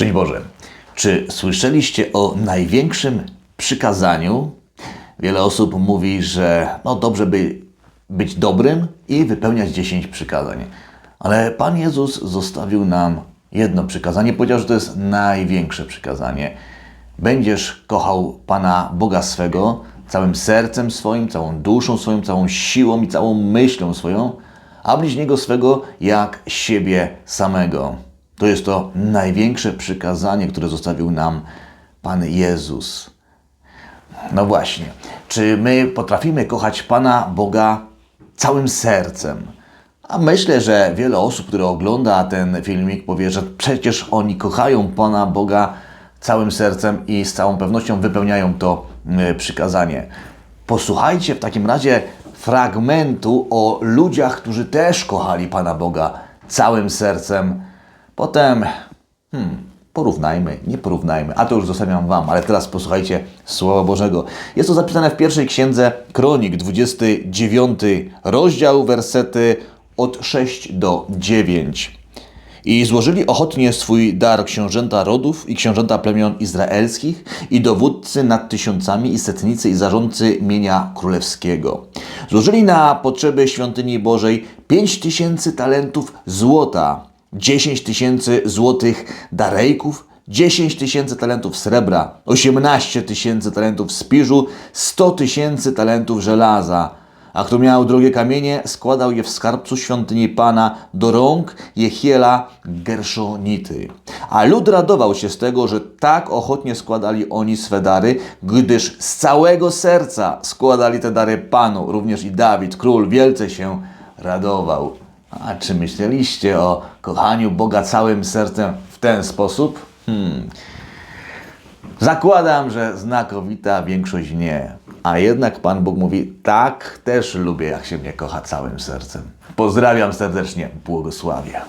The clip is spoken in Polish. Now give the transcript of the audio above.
Szczęść Boże. Czy słyszeliście o największym przykazaniu? Wiele osób mówi, że no dobrze by być dobrym i wypełniać 10 przykazań. Ale Pan Jezus zostawił nam jedno przykazanie. Powiedział, że to jest największe przykazanie. Będziesz kochał Pana Boga swego całym sercem swoim, całą duszą swoją, całą siłą i całą myślą swoją, a bliźniego swego jak siebie samego. To jest to największe przykazanie, które zostawił nam Pan Jezus. No właśnie, czy my potrafimy kochać Pana Boga całym sercem? A myślę, że wiele osób, które ogląda ten filmik, powie, że przecież oni kochają Pana Boga całym sercem i z całą pewnością wypełniają to przykazanie. Posłuchajcie w takim razie fragmentu o ludziach, którzy też kochali Pana Boga całym sercem. Potem hmm, porównajmy, nie porównajmy, a to już zostawiam Wam, ale teraz posłuchajcie Słowa Bożego. Jest to zapisane w pierwszej księdze Kronik, 29 rozdział, wersety od 6 do 9. I złożyli ochotnie swój dar książęta rodów i książęta plemion izraelskich i dowódcy nad tysiącami i setnicy i zarządcy mienia królewskiego. Złożyli na potrzeby świątyni Bożej pięć tysięcy talentów złota, 10 tysięcy złotych darejków, 10 tysięcy talentów srebra, 18 tysięcy talentów spiżu, 100 tysięcy talentów żelaza. A kto miał drogie kamienie, składał je w skarbcu świątyni Pana do rąk Jehiela Gerszonity. A lud radował się z tego, że tak ochotnie składali oni swe dary, gdyż z całego serca składali te dary Panu. Również i Dawid, król, wielce się radował. A czy myśleliście o kochaniu Boga całym sercem w ten sposób? Hmm. Zakładam, że znakowita większość nie. A jednak Pan Bóg mówi, tak też lubię, jak się mnie kocha całym sercem. Pozdrawiam serdecznie, błogosławię.